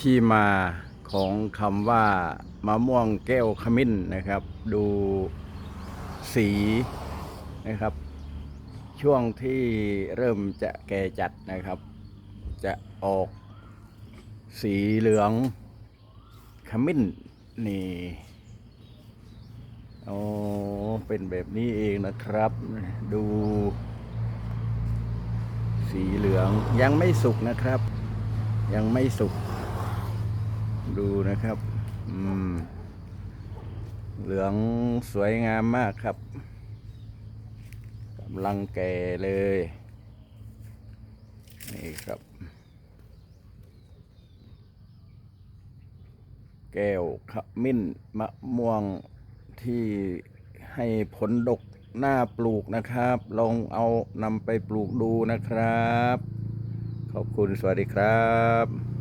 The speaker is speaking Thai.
ที่มาของคำว่ามะม่วงแก้วขมิ้นนะครับ ดูสีนะครับ ช่วงที่เริ่มจะแก่จัดนะครับ จะออกสีเหลืองขมิ้นนี่โอ้เป็นแบบนี้เองนะครับ ดู สีเหลืองยังไม่สุกนะครับ ยังไม่สุก ดูนะครับ อืม เหลืองสวยงามมากครับกำลังแก่เลย นี่ครับ แก้วขมิ้นมะม่วงที่ให้ผลดกหน้าปลูกนะครับ ลองเอานำไปปลูกดูนะครับ ขอบคุณสวัสดีครับ